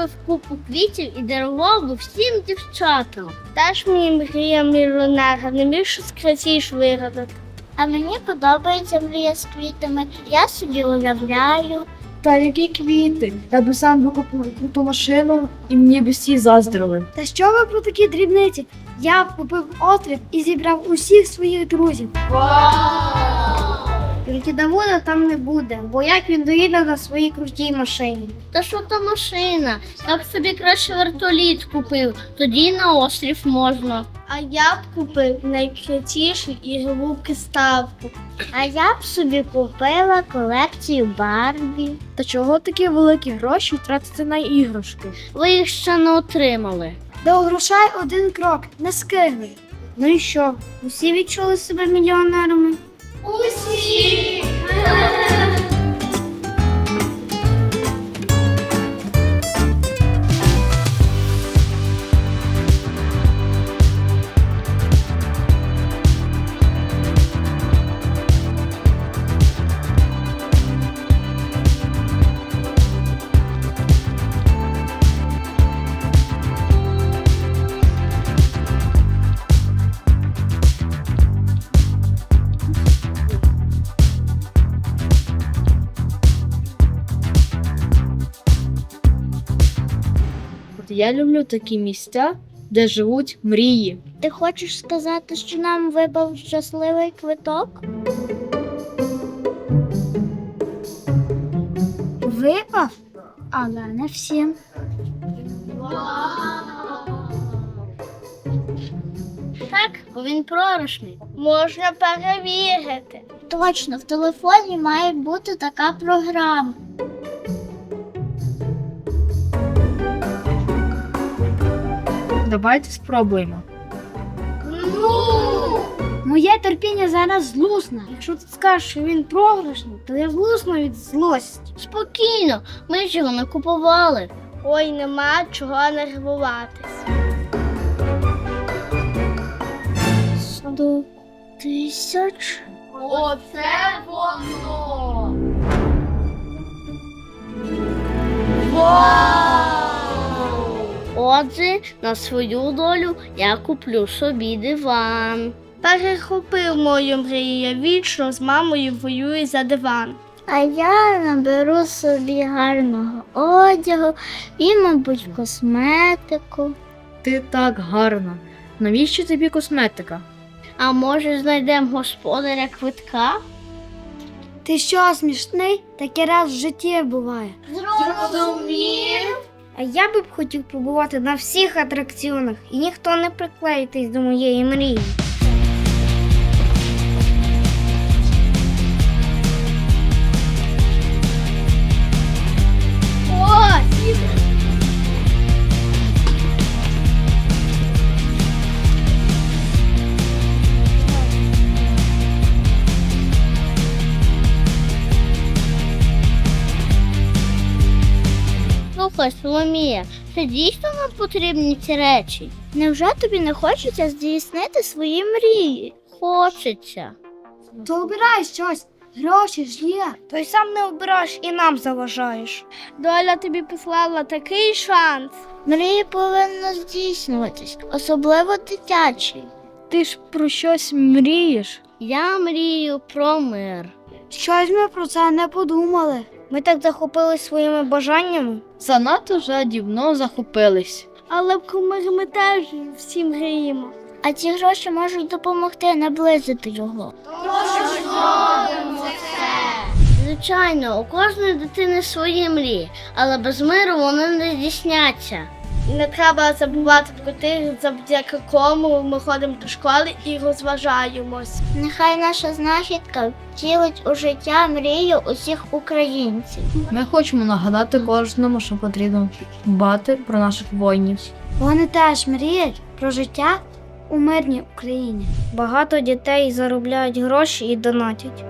Накупив купу квітів і дарував би всім дівчатам. Теж мені мрія мільйонера, не міг щось красіше вигадати. А мені подобається мрія з квітами. Я собі уявляю. Та які квіти? Я би сам викупив ту машину і мені б всі заздрили. Та що ви про такі дрібниці? Я б купив острів і зібрав усіх своїх друзів. Тільки Давода там не буде, бо як він доїде на своїй крутій машині. Та що та машина? Я б собі краще вертоліт купив, тоді на острів можна. А я б купив найкрутішу ігрову приставку. А я б собі купила колекцію Барбі. Та чого такі великі гроші тратити на іграшки? Ви їх ще не отримали. До грошей один крок, не скигли. Ну і що? Усі відчули себе мільйонерами? Усі! Я люблю такі місця, де живуть мрії. Ти хочеш сказати, що нам випав щасливий квиток? Випав, але не всім. Так, бо він програшний. Можна перевірити. Точно, в телефоні має бути така програма. Давайте спробуємо. Моє терпіння зараз злусне. Якщо ти скажеш, що він програшний, то я злусну від злості. Спокійно, ми ж його не купували. Ой, нема чого нервуватись. Сто тисяч. Оце воно! Отже, на свою долю я куплю собі диван. Перехопив мою мрію, я вічно з мамою воюю за диван. А я наберу собі гарного одягу і, мабуть, косметику. Ти так гарна. Навіщо тобі косметика? А може знайдемо господаря квитка? Ти що, смішний? Таке раз в житті буває. Зрозумів. А я би б хотів побувати на всіх атракціонах, і ніхто не приклеїтись до моєї мрії. Слухай, Соломія, це дійсно нам потрібні ці речі? Невже тобі не хочеться здійснити свої мрії? Хочеться. То обирай щось. Гроші ж є. Той сам не обираєш і нам заважаєш. Доля тобі послала такий шанс. Мрії повинні здійснюватись, особливо дитячі. Ти ж про щось мрієш. Я мрію про мир. Щось ми про це не подумали. Ми так захопились своїми бажаннями. Занадто жадібно захопились. Але в мир ми теж всі мріємо. А ці гроші можуть допомогти наблизити його. Звичайно, у кожної дитини свої мрії, але без миру вони не здійсняться. Не треба забувати про тих, завдяки кому ми ходимо до школи і розважаємось. Нехай наша знахідка втілить у життя мрію усіх українців. Ми хочемо нагадати кожному, що потрібно дбати про наших воїнів. Вони теж мріють про життя у мирній Україні. Багато дітей заробляють гроші і донатять.